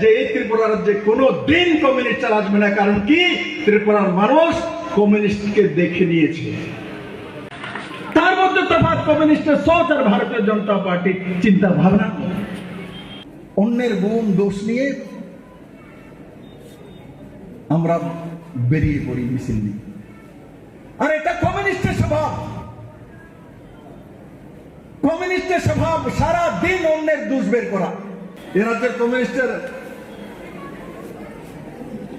যে এই ত্রিপুরা রাজ্যে কোনো দিন কমিউনিস্ট আসবে না। কারণ কি? ত্রিপুরার মানুষ কমিউনিস্টকে দেখে নিয়েছে। তার মধ্যে তফাৎ কমিউনিস্টের সোচ আর ভারতীয় জনতা পার্টির চিন্তা ভাবনা। অন্যের গুণ দোষ নিয়ে আমরা বেরিয়ে পড়ি মিছিল নিয়ে। আর এটা কমিউনিস্টের স্বভাব। কমিউনিস্টের স্বভাব সারা দিন অন্যের দোষ বের করা। এ রাজ্যের কমিউনিস্টের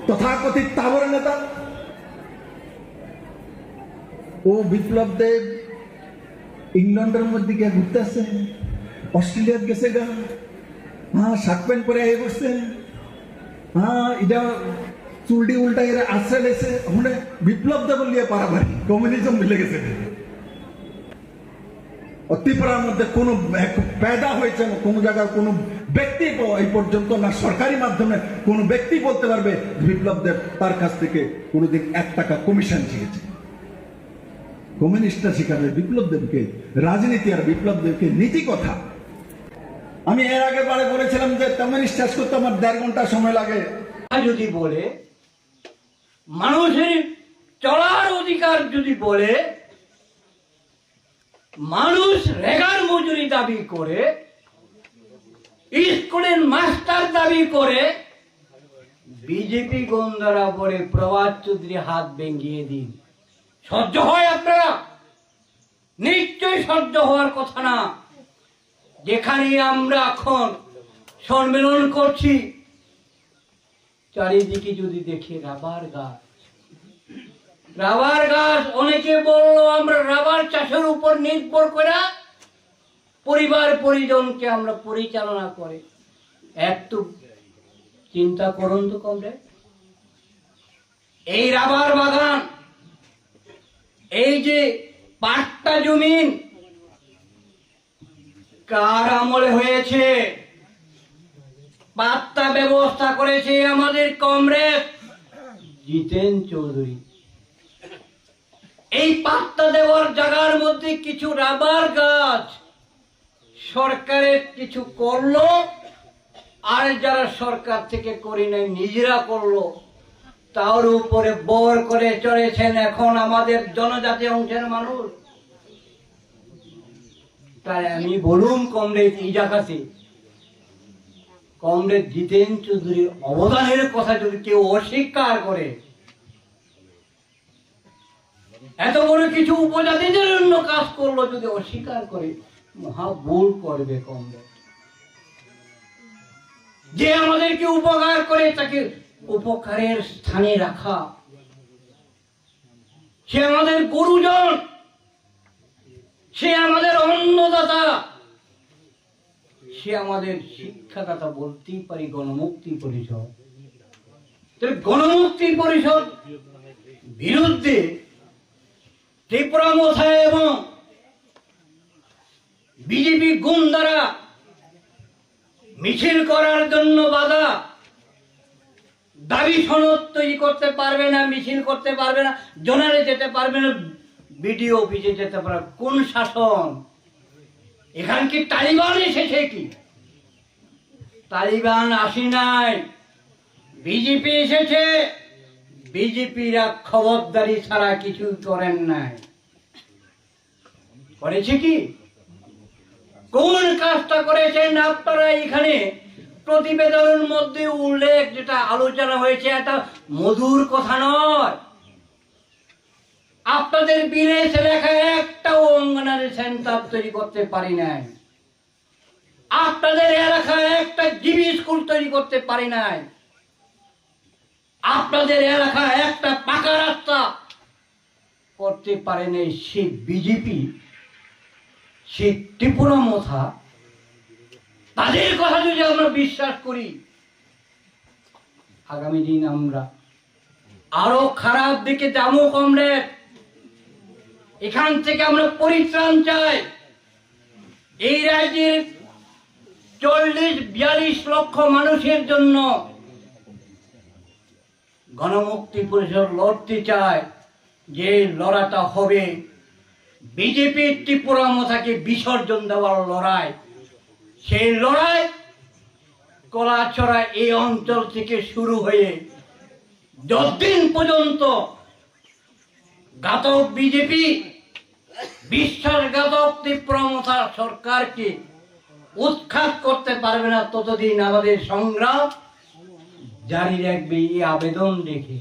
তথাকথিত তাবর নেতা ও বিপ্লব দেব ইংল্যান্ডের মধ্যে গিয়ে ঘুরতে আসছে অস্ট্রেলিয়াত গেছে গা হ্যাঁ শার্ট প্যান্ট পরে আই বসছে হ্যাঁ এটা চুলটি উল্টা এরা আশ্রয় লেছে মানে বিপ্লব দেব লিয়ে পারাবারি কমিউনিজম মিলে গেছে ত্রিপুরার মধ্যে কোনো পেদা হয়েছে কোনো জায়গার কোনো ব্যক্তি এই পর্যন্ত না, সরকারি মাধ্যমে কোনো ব্যক্তি বলতে পারবে, বিপ্লব দেব তার কাছ থেকে কোনোদিন এক টাকা কমিশন চেয়েছে। কমিউনিস্টরা শিখাবে বিপ্লব দেবকে, রাজনীতি আর বিপ্লব দেবকে নীতি কথা। আমি এর আগে বারে বলেছিলাম যে কমিউনিস্ট শেষ করতে আমার দেড় ঘণ্টা সময় লাগে। যদি বলে, মানুষের চলার অধিকার যদি বলে, মানুষ রেগার মজুরি দাবি করে স্কুলের মাস্টার দাবি করে বিজেপি গন্ধারা বলে প্রভাত চৌধুরী হাত ভেঙিয়ে দিন। সহ্য হয় আপনারা? নিশ্চয়ই সহ্য হওয়ার কথা না। যেখানে আমরা এখন সম্মেলন করছি চারিদিকে যদি দেখি রাবার গাছ। রাবার গাছ অনেকে বলল আমরা রাবার চাষের উপর নির্ভর করে পরিবার পরিজনকে আমরা পরিচালনা করে। একটু চিন্তা করুন তো কমরে। এই রাবার বাগান, এই যে পাট্টা জমিন, কার আমলে হয়েছে? পাত্তা ব্যবস্থা করেছে আমাদের কমরেড, জিতেন চৌধুরী। এই পাত্তা দেওয়ার জায়গার মধ্যে কিছু রাবার গাছ সরকারের কিছু করল, আর যারা সরকার থেকে করি নাই, নিজেরা করল। তার উপরে বর করে চড়েছেন এখন আমাদের জনজাতি অংশের মানুষ। তাই আমি বলুন, কমরেড জায়গাতে কমরেড জিতেন চৌধুরীর অবদানের কথা যদি কেউ অস্বীকার করে, এত বড় কিছু উপজাতিদের জন্য কাজ করল যদি অস্বীকার করে মহা ভুল করবে কমরেড। যে আমাদেরকে উপকার করে তাকে উপকারের স্থানে রাখা। সে আমাদের গুরুজন। সে আমাদের অন্নদাতা। সে আমাদের শিক্ষাদাতা বলতেই পারি, গণমুক্তি পরিষদ। গণমুক্তি পরিষদ বিরুদ্ধে ত্রিপুরা মথায় এবং বিজেপি গুম দ্বারা মিছিল করার জন্য বাধা। দাবি সনদ তৈরি করতে পারবে না, মিছিল করতে পারবে না জোনারে যেতে পারবে না, বিডিও অফিসে যেতে পারবে কোন শাসন? এখান কি তালিবান এসেছে কি? তালিবান আসি নাই। বিজেপি এসেছে। বিজেপিরা খবরদারি ছাড়া কিছু করেন নাই। করেছে কি? কোন কাজটা করেছেন আপনারা এখানে। প্রতিবেদনের মধ্যে উল্লেখ যেটা আলোচনা হয়েছে, এটা মধুর কথা নয়। আপনাদের বিলেস লেখা একটাও অঙ্গনারী সেন্টার তৈরি করতে পারি নাই। আপনাদের এলাকায় একটা জিবি স্কুল তৈরি করতে পারি নাই। আপনাদের এলাকায় একটা পাকা রাস্তা করতে পারে নাই সে বিজেপি। সে ত্রিপুরা মথা, তাদের কথা যদি আমরা বিশ্বাস করি, আগামী দিন আমরা আরও খারাপ দিকে যাব, কমরেড। এখান থেকে আমরা পরিত্রাণ চাই। এই রাজ্যের চল্লিশ, বিয়াল্লিশ লক্ষ মানুষের জন্য গণমুক্তি পরিষদ লড়তে চায় যে লড়াটা হবে। বিজেপির ত্রিপুরা মথাকে বিসর্জন দেওয়ার লড়াই। সেই লড়াই কলাছড়া এই অঞ্চল থেকে শুরু হয়ে যতদিন পর্যন্ত ঘাতক বিজেপি, বিশ্বাসঘাতক তীব্রমতা সরকারকে উৎখাত করতে পারবে না, ততদিন আমাদের সংগ্রাম জারি রাখবে এই আবেদন রেখে